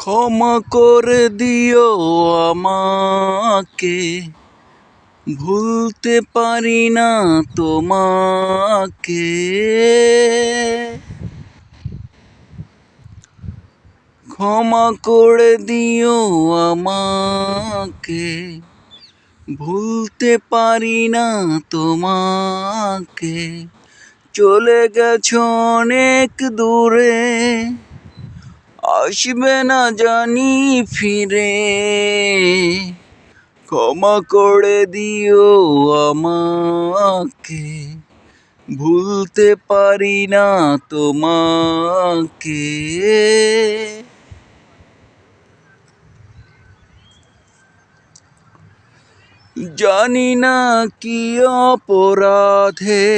ক্ষমা করে দিও আমাকে। ভুলতে পারি না তোমাকে। ক্ষমা করে দিও আমাকে। ভুলতে পারি না তোমাকে। চলে গেছো অনেক দূরে। আসবে না জানি ফিরে। ক্ষমা করে দিও আমাকে, ভুলতে পারি না তোমাকে। জানি না কি অপরাধে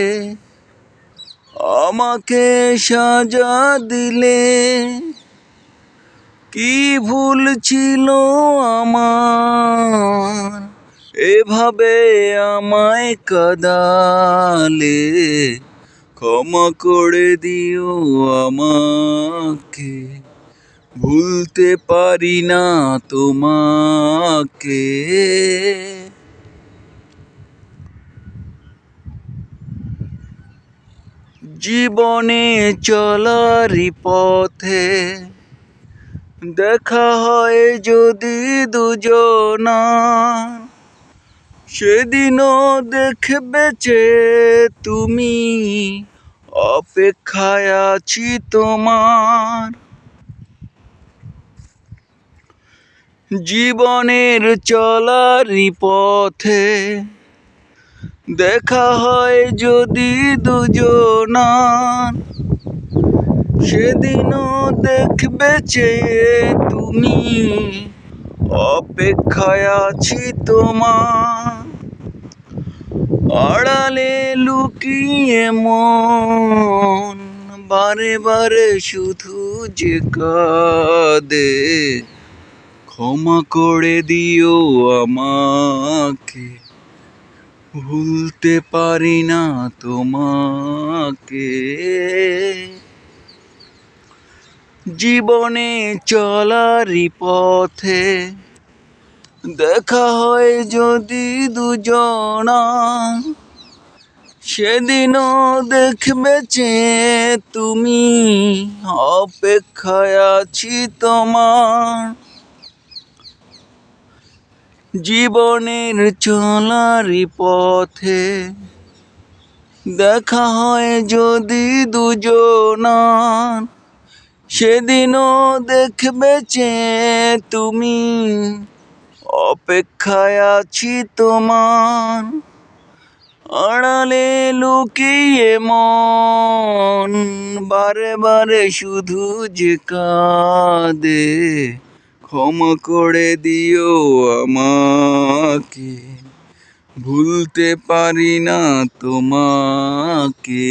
আমাকে সাজা দিলে। কি ভুল ছিল আমার? এভাবে আমায় কাদালে ক্ষমা করে দিও আমাকে। ভুলতে পারি না তোমাকে। জীবনে চলারি পথে দেখা হয় যদি দুজনা। সেদিনও দেখবে যে তুমি অপেক্ষায় আছি তোমার। জীবনের চলারই পথে দেখা হয় যদি দুজনার। সেদিনও দেখবে চেয়ে তুমি অপেক্ষায় আছি তোমার। আড়ালে লুকিয়ে মন, বারে বারে শুধু যে কাঁদে, ক্ষমা করে দিও আমাকে। ভুলতে পারি না তোমাকে। জীবনে চলারই পথে। দেখা হয় যদি দুজনা, সেদিনও দেখবে যে তুমি অপেক্ষায় আছি তোমার। জীবনের চলারই পথে। দেখা হয় যদি দুজনার সেদিনও দেখবে যে তুমি অপেক্ষায় আছি তোমার আড়ালে লুকিয়ে মন, বারে বারে শুধু যে কাঁদে, ক্ষমা করে দিও আমাকে। ভুলতে পারি না তোমাকে।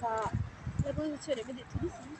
cosa la conduzione mi di sì?